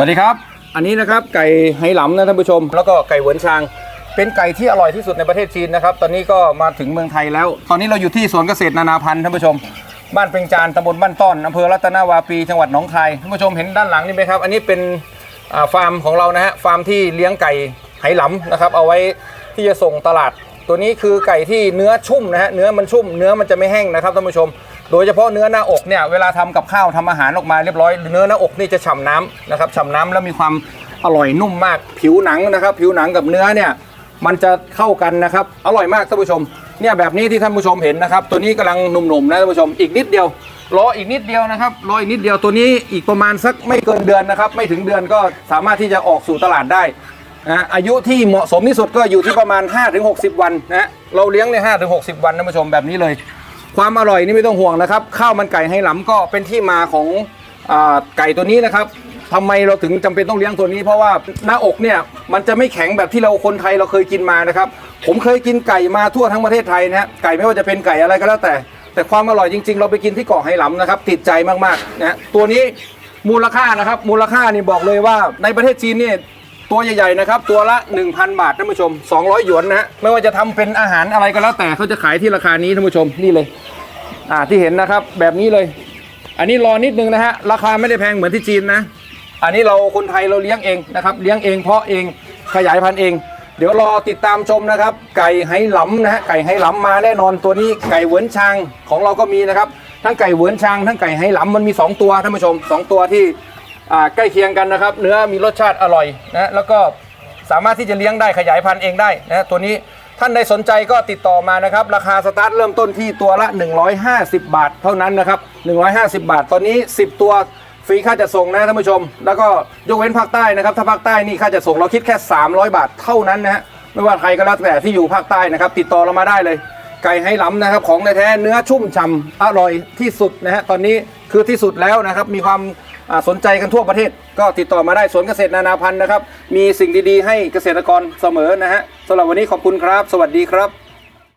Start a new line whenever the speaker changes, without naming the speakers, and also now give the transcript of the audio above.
สวัสดีครับ อันนี้นะครับไก่ไหหลำนะท่านผู้ชม แล้วก็ไก่เหวินชาง เป็นไก่ที่อร่อยที่สุดในประเทศจีนนะครับ ตอนนี้ก็มาถึงเมืองไทยแล้ว ตอนนี้เราอยู่ที่สวนเกษตรนานาพันธุ์ท่านผู้ชม บ้านเปงจานตำบลบ้านต้อนอำเภอรัตนาวาปีจังหวัดหนองคายท่านผู้ชมเห็นด้านหลังนี่ไหมครับ อันนี้เป็นฟาร์มของเรานะฮะฟาร์มที่เลี้ยงไก่ไหหลำนะครับเอาไว้ที่จะส่งตลาด ตัวนี้คือไก่ที่เนื้อชุ่มนะฮะเนื้อมันชุ่ม เนื้อมันจะไม่แห้งนะครับท่านผู้ชม โดยเฉพาะเนื้อหน้าอกเนี่ยเวลาทำกับข้าวทำอาหารออกมาเรียบร้อย เนื้อหน้าอกนี่จะฉ่ำน้ำนะครับฉ่ำน้ำแล้วมีความอร่อยนุ่มมากผิวหนังนะครับ ผิวหนังกับเนื้อเนี่ยมันจะเข้ากันนะครับอร่อยมากท่านผู้ชมเนี่ยแบบนี้ที่ท่านผู้ชมเห็นนะครับ ตัวนี้กำลังหนุ่มๆนะท่านผู้ชมอีกนิดเดียวรออีกนิดเดียวนะครับรออีกนิดเดียวตัวนี้อีกประมาณสักไม่เกินเดือนนะครับไม่ถึงเดือนก็สามารถที่จะออกสู่ตลาดได้นะอายุที่เหมาะสมที่สุดก็อยู่ที่ประมาณ 5-60 วันนะเราเลี้ยงใน5-60 วันท่านผู้ชมแบบนี้เลย ความอร่อยนี่ไม่ต้องห่วงนะครับ ข้าวมันไก่ให้หลำก็เป็นที่มาของอไก่ตัวนี้นะครับทำไมเราถึงจำเป็นต้องเลี้ยงตัวนี้ เพราะว่าหน้าอกเนี่ยมันจะไม่แข็งแบบที่เราคนไทยเราเคยกินมานะครับ ผมเคยกินไก่มาทั่วทั้งประเทศไทยนะฮะไก่ไม่ว่าจะเป็นไก่อะไรก็แล้วแต่ แต่ความอร่อยจริง ๆ เราไปกินที่เกาะไหหลำนะครับ ติดใจมากๆนะตัวนี้มูลค่านะครับ มูลค่านี่บอกเลยว่าในประเทศจีนเนี่ย ตัวใหญ่ๆนะครับตัวละ 1,000 บาทท่านผู้ชม 200 หยวนนะฮะไม่ว่าจะทำเป็นอาหารอะไรก็แล้วแต่เขาจะขายที่ราคานี้ท่านผู้ชมนี่เลย อ่าที่เห็นนะครับแบบนี้เลย อันนี้รอนิดนึงนะฮะราคาไม่ได้แพงเหมือนที่จีนนะ อันนี้เราคนไทยเราเลี้ยงเองนะครับเลี้ยงเองเพาะเองขยายพันธุ์เอง เดี๋ยวรอติดตามชมนะครับ ไก่ไหหลำนะฮะไก่ไหหลำมาแน่นอนตัวนี้ไก่เหวินชางของเราก็มีนะครับทั้งไก่เหวินชางทั้งไก่ไหหลำมันมี 2 ตัวท่านผู้ชม 2 ตัวที่ อ่าใกล้เคียงกันนะครับ เนื้อมีรสชาติอร่อยนะแล้วก็สามารถที่จะเลี้ยงได้ขยายพันธุ์เองได้นะตัวนี้ท่านใดสนใจก็ติดต่อมานะครับ ราคาสตาร์ทเริ่มต้นที่ตัวละ 150 บาท เท่านั้นนะครับ 150 บาท ตอนนี้ 10 ตัวฟรีค่าจัดส่งนะท่านผู้ชม แล้วก็ยกเว้นภาคใต้นะครับ ถ้าภาคใต้นี่ค่าจัดส่งเราคิดแค่ 300 บาทเท่านั้นนะฮะไม่ว่าใครก็แล้วแต่ที่อยู่ภาคใต้นะครับ ติดต่อเรามาได้เลย ไก่ให้ล้ำนะครับ ของแท้เนื้อชุ่มฉ่ำอร่อยที่สุดนะฮะตอนนี้คือที่สุดแล้วนะครับมีความ สนใจกันทั่วประเทศ ก็ติดต่อมาได้สวนเกษตรนานาพันธุ์นะครับ มีสิ่งดีๆ ให้เกษตรกรเสมอนะฮะสำหรับวันนี้ขอบคุณครับ สวัสดีครับ